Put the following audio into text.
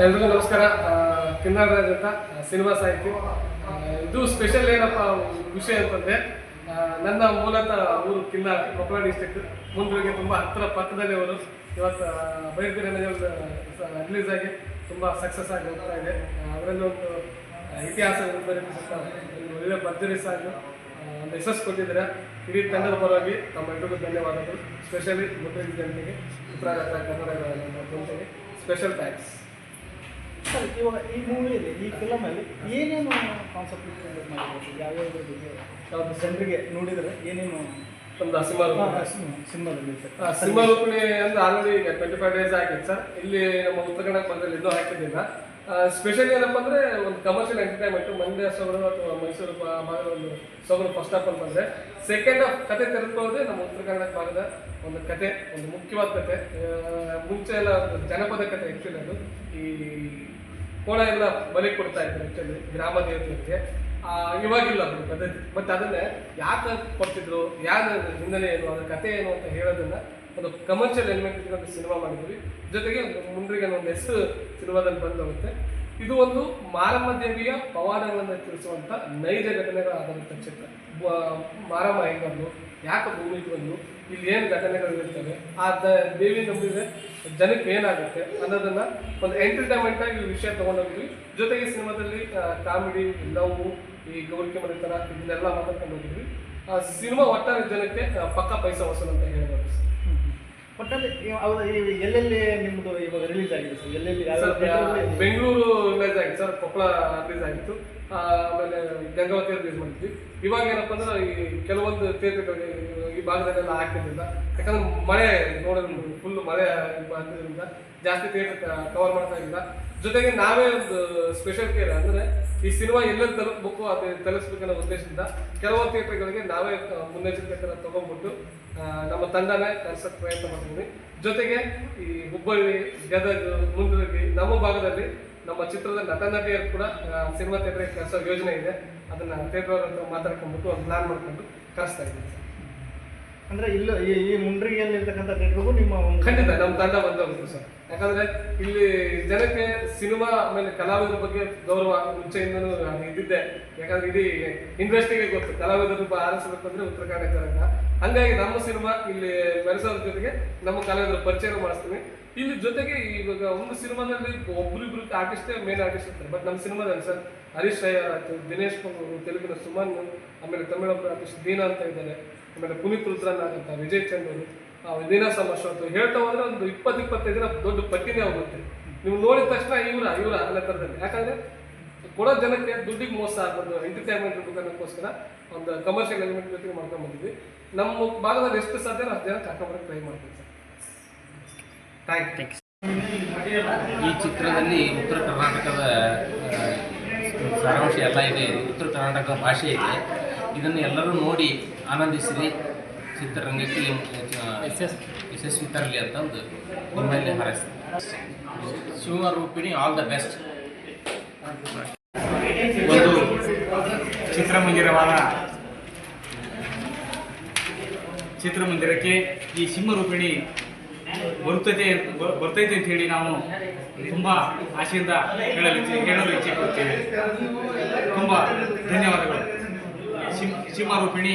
ಎಲ್ರಿಗೂ ನಮಸ್ಕಾರ. ಕಿನ್ನಾಡರಾಜ್ ಅಂತ ಸಿನಿಮಾ ಸಾಹಿತಿ. ಇದು ಸ್ಪೆಷಲ್ ಏನಪ್ಪ ವಿಷಯ ಅಂತಂದ್ರೆ ನನ್ನ ಮೂಲತಃ ಊರು ಕಿನ್ನಾಳ ಕೊಪ್ಪಳ ಡಿಸ್ಟಿಕ್ ಮುಂದೂರಿಗೆ ತುಂಬ ಹತ್ತಿರ ಪಕ್ಕದಲ್ಲಿ ಅವರು ಇವತ್ತು ಬೈರ್ಬಿರಿ ರಿಲೀಸ್ ಆಗಿ ತುಂಬ ಸಕ್ಸಸ್ ಆಗಿ ಹೋಗ್ತಾ ಇದೆ. ಅದರಲ್ಲಿ ಒಂದು ಇತಿಹಾಸ ಒಳ್ಳೆಯ ಒಂದು ಒಳ್ಳೆ ಭರ್ಜರಿ ಸಾಂಗ್ ಒಂದು ಯಶಸ್ಸು ಕೊಟ್ಟಿದ್ದೀರಾ. ಇಡೀ ತಂಡದ ಪರವಾಗಿ ನಮ್ಮ ಎಲ್ರಿಗೂ ಧನ್ಯವಾದಗಳು. ಸ್ಪೆಷಲಿ ಮುದ್ರಿದ ಜನತೆಗೆ ಉತ್ತರಾಘಾತ ಕನ್ನಡ ಸ್ಪೆಷಲ್ ಥ್ಯಾಂಕ್ಸ್. ಸರ್ ಇವಾಗ ಈ ಮೂವಿಯಲ್ಲಿ ಈ ಫಿಲಮಲ್ಲಿ ಏನೇನು ಕಾನ್ಸೆಪ್ಟ್ ಮಾಡಿರ್ಬೋದು ಯಾವ್ಯಾವ ಬಗ್ಗೆ? ಯಾವುದು ಜನರಿಗೆ ನೋಡಿದರೆ ಏನೇನು? ಒಂದು ಸಿನಿಮಾ ಸಿನಿಮಾದಲ್ಲಿ ಸಿನಿಮಾ ರೂಪಿಣಿ ಅಂದ್ರೆ ಆಲ್ರೆಡಿ ಈಗ ಟ್ವೆಂಟಿ ಫೈವ್ ಡೇಸ್ ಆಗಿದೆ ಸರ್. ಇಲ್ಲಿ ನಮ್ಮ ಉತ್ತರ ಕನ್ನಡ ಬಂದಲ್ಲಿ ಇನ್ನೂ ಹಾಕಿದ್ದಿಲ್ಲ ಸ್ಪೆಷಲ್ ಏನಪ್ಪ ಅಂದ್ರೆ ಒಂದು ಕಮರ್ಷಿಯಲ್ ಎಂಟರ್ಟೈನ್ಮೆಂಟ್ ಮಂಡ್ಯ ಸೊಗಡು ಅಥವಾ ಮೈಸೂರು ಭಾಗದ ಒಂದು ಸೊಗಡು ಫಸ್ಟ್ ಆಫ್ ಆಲ್ ಬಂದ್ರೆ ಸೆಕೆಂಡ್ ಆಫ್ ಕತೆ ತೆರೆದುಕೊಳ್ಳೋದೇ ನಮ್ಮ ಉತ್ತರ ಕನ್ನಡ ಭಾಗದ ಒಂದು ಕತೆ ಒಂದು ಮುಖ್ಯವಾದ ಕತೆ. ಮುಂಚೆ ಎಲ್ಲ ಜನಪದ ಕತೆ ಆ್ಯಕ್ಚುಲಿ ಅದು. ಈ ಕೋಣ ಎಲ್ಲ ಬಲಿ ಕೊಡ್ತಾ ಇದ್ರು ಆ್ಯಕ್ಚುಲಿ ಗ್ರಾಮ ದೇವತೆಗೆ ಆ, ಇವಾಗಿಲ್ಲ ಅದು ಪದ್ಧತಿ. ಬಟ್ ಅದನ್ನೇ ಯಾಕೆ ಕೊಡ್ತಿದ್ರು ಯಾರ ಹಿನ್ನೆಲೆ ಏನು ಅದ್ರ ಕತೆ ಏನು ಅಂತ ಹೇಳೋದನ್ನ ಒಂದು ಕಮರ್ಷಿಯಲ್ ಎಲಿಮೆಂಟ್ ಇಟ್ಕೊಂಡು ಸಿನಿಮಾ ಮಾಡಿದ್ವಿ ಜೊತೆಗೆ ಮುಂದ್ರಿಗೆ ಒಂದು ಹೆಸರು ಸಿನಿಮಾದಲ್ಲಿ ಬಂದೋಗುತ್ತೆ ಇದು ಒಂದು ಮಾರಮ್ಮ ದೇವಿಯ ಪವಾಡಗಳನ್ನು ತಿಳಿಸುವಂತ ನೈಜ ಘಟನೆಗಳ ಆಧಾರಿತ ಚಿತ್ರ ಮಾರಮ್ಮ ಹೆಂಗ್ ಬಂದು ಯಾಕೆ ಭೂಮಿಗೆ ಬಂದು, ಇಲ್ಲಿ ಏನು ಘಟನೆಗಳು ಇರ್ತವೆ, ಆ ದೇವಿ ನಂಬಿದ್ರೆ ಜನಕ್ಕೆ ಏನಾಗುತ್ತೆ ಅನ್ನೋದನ್ನ ಒಂದು ಎಂಟರ್ಟೈನ್ಮೆಂಟ್ ಆಗಿ ವಿಷಯ ತಗೊಂಡೋಗಿ ಜೊತೆಗೆ ಸಿನಿಮಾದಲ್ಲಿ ಕಾಮಿಡಿ, ಲವ್, ಈ ಗೌರಿಕೆ ಮನೆತನ, ಇದನ್ನೆಲ್ಲ ಮಾತಾಡ್ಕೊಂಡು ಹೋಗಿದ್ವಿ ಆ ಸಿನಿಮಾ ಒಟ್ಟಾರೆ ಜನಕ್ಕೆ ಪಕ್ಕ ಪೈಸಾ ವಸೂಲ್ ಅಂತ ಹೇಳ್ಬೋದು. ಒಟ್ಟಲ್ಲಿ ಎಲ್ಲೆಲ್ಲಿ ನಿಮ್ಮದು ಇವಾಗ ರಿಲೀಸ್ ಆಗಿದೆ ಸರ್ ಎಲ್ಲೆಲ್ಲಿ ಯಾವ ಬೆಂಗಳೂರು ರಿಲೀಸ್ ಆಗಿತ್ತು ಸರ್ ಕೊಪ್ಪಳ ರಿಲೀಸ್ ಆಗಿತ್ತು. ಆಮೇಲೆ ಗಂಗಾವತಿ ರಿಲೀಸ್ ಮಾಡಿದ್ವಿ. ಇವಾಗ ಏನಪ್ಪ ಅಂದ್ರೆ ಈ ಕೆಲವೊಂದು ಥಿಯೇಟರ್ಗಳಿಗೆ ಈ ಭಾಗದಲ್ಲೆಲ್ಲ ಹಾಕಿದ್ರಿಂದ ಯಾಕಂದ್ರೆ ಮಳೆ ನೋಡೋದು ಫುಲ್ ಮಳೆ ಬಂದಿರೋದ್ರಿಂದ ಜಾಸ್ತಿ ಥಿಯೇಟರ್ ಕವರ್ ಮಾಡ್ತಾ ಇಲ್ಲ ಜೊತೆಗೆ ನಾವೇ ಒಂದು ಸ್ಪೆಷಲ್ ಕೇರ್ ಅಂದ್ರೆ ಈ ಸಿನಿಮಾ ಎಲ್ಲೆಲ್ಲಿ ತಲುಪಬೇಕು ಅದು ತಲುಪಿಸ್ಬೇಕನ್ನೋ ಉದ್ದೇಶದಿಂದ ಕೆಲವು ಥಿಯೇಟರ್ಗಳಿಗೆ ನಾವೇ ಮುನ್ನೆಚ್ಚರಿಕೆ ಥರ ತಗೊಂಡ್ಬಿಟ್ಟು ನಮ್ಮ ತಂಡನೇ ಕಳ್ಸೋಕೆ ಪ್ರಯತ್ನ ಮಾಡ್ತೀವಿ ಜೊತೆಗೆ ಈ ಹುಬ್ಬಳ್ಳಿ, ಗದಗ ಮುಂದುವರಿ ನಮ್ಮ ಭಾಗದಲ್ಲಿ ನಮ್ಮ ಚಿತ್ರದ ನಟ ನಟಿಯರು ಕೂಡ ಸಿನಿಮಾ ಥಿಯೇಟರ್ಗೆ ಕರೆಸೋ ಯೋಜನೆ ಇದೆ ಅದನ್ನು ಥಿಯೇಟರ್ ಹತ್ರ ಮಾತಾಡ್ಕೊಂಡ್ಬಿಟ್ಟು ಒಂದು ಪ್ಲಾನ್ ಮಾಡ್ಕೊಂಡು ಕರೆಸ್ತಾ ಇದ್ದೀವಿ. ಅಂದ್ರೆ ಇಲ್ಲ ಈ ಈ ಮುಂಡ್ರಿಗೆಯಲ್ಲಿರ್ತಕ್ಕಂಥ ಥಿಯೇಟ್ರಿಗೂ ನಿಮ್ಮ ಒಂದು ಖಂಡಿತ, ನಮ್ಮ ತಂಡ ಬಂದವರು ಸರ್. ಯಾಕಂದ್ರೆ ಇಲ್ಲಿ ಜನಕ್ಕೆ ಸಿನಿಮಾ ಆಮೇಲೆ ಕಲಾವಿದರ ಬಗ್ಗೆ ಗೌರವ ಮುಂಚೆಯಿಂದನೂ ನಾನು ಇದ್ದಿದ್ದೆ. ಯಾಕಂದ್ರೆ ಇಡೀ ಇಂಡಸ್ಟ್ರಿಗೆ ಗೊತ್ತು. ಕಲಾವಿದರು ಆರಿಸಬೇಕು ಅಂದ್ರೆ ಉತ್ತರ ಕರ್ನಾಟಕ ಹಂಗಾಗಿ ನಮ್ಮ ಸಿನಿಮಾ ಇಲ್ಲಿ ಮೆರೆಸೋದ್ರ ಜೊತೆಗೆ ನಮ್ಮ ಕಲಾವಿದರ ಪರಿಚಯ ಮಾಡಿಸ್ತೀನಿ ಇಲ್ಲಿ ಜೊತೆಗೆ ಇವಾಗ ಒಂದು ಸಿನಿಮಾದಲ್ಲಿ ಒಬ್ರಿಬ್ರು ಆರ್ಟಿಸ್ಟೇ ಮೇನ್ ಆರ್ಟಿಸ್ಟ್ ಇರ್ತಾರೆ. ಬಟ್ ನಮ್ಮ ಸಿನಿಮಾದಲ್ಲಿ ಸರ್ ಹರೀಶ್ ಅಯ್ಯರ್ ಆಯ್ತು ದಿನೇಶ್ ತೆಲುಗಿನ ಸುಮನ್, ಆಮೇಲೆ ತಮಿಳ ಆರ್ಟಿಸ್ಟ್ ದೀನಾ ಅಂತ ಇದ್ದಾರೆ. ಆಮೇಲೆ ಪುನೀತ್ ರುದ್ರನ್ ಅಂತ ವಿಜಯ್ ದಿನ ಸಮಸ್ಯೆ ಅಂತ ಹೇಳ್ತಾ ಹೋದ್ರೆ ಒಂದು ಇಪ್ಪತ್ತು ಇಪ್ಪತ್ತೈದು ದಿನ ದೊಡ್ಡ ಪಟ್ಟಿನೇ ಹೋಗುತ್ತೆ. ನೀವು ನೋಡಿದ ತಕ್ಷಣ ಇವರ ಇವರ ಅನ್ನೋ ಥರದಲ್ಲಿ ಯಾಕಂದ್ರೆ ಕೊಡೋ ಜನಕ್ಕೆ ದುಡ್ಡಿಗೆ ಮೋಸ ಆಗ್ಬಾರ್ದು ಎಂಟರ್ಟೈನ್ಮೆಂಟ್ ದುಡ್ಡಕ್ಕೋಸ್ಕರ ಒಂದು ಕಮರ್ಷಿಯಲ್ ಎಲಿಮೆಂಟ್ ಜೊತೆಗೆ ಮಾಡ್ಕೊಂಡು ಬಂದಿದ್ವಿ. ನಮ್ಮ ಭಾಗದಲ್ಲಿ ಎಷ್ಟು ಸಾಧ್ಯ ಅಷ್ಟು ಜನ ಕರ್ಕೊಂಡ್ಬರಕ್ಕೆ ಟ್ರೈ ಮಾಡ್ತೀವಿ ಸರ್. ಈ ಚಿತ್ರದಲ್ಲಿ ಉತ್ತರ ಕರ್ನಾಟಕದ ಸಾರಾಂಶ ಎಲ್ಲ ಇದೆ. ಉತ್ತರ ಕರ್ನಾಟಕ ಭಾಷೆ ಇದೆ. ಇದನ್ನು ಎಲ್ಲರೂ ನೋಡಿ ಆನಂದಿಸಿರಿ. ಚಿತ್ರರಂಗಕ್ಕೆ ಯಶಸ್ವಿ ತರಲಿ ಅಂತ ಒಂದು ನಿಮ್ಮಲ್ಲಿ ಹಾರೈಸ್ತೀನಿ. ಶಿವರೂಪಿಣಿ ಆಲ್ ದ ಬೆಸ್ಟ್ ಒಂದು ಚಿತ್ರಮಂದಿರವಾದ ಚಿತ್ರಮಂದಿರಕ್ಕೆ ಈ ಸಿಂಹರೂಪಿಣಿ ಬರುತ್ತದೆ ಬರ್ತೈತೆ ಅಂತ ಹೇಳಿ ನಾವು ತುಂಬ ಆಶೆಯಿಂದ ಹೇಳಲು ಹೇಳಲು ಇಚ್ಛೆ ಪಡುತ್ತೇವೆ ತುಂಬ ಧನ್ಯವಾದಗಳು. ಸಿಂಹ ಸಿಂಹರೂಪಿಣಿ.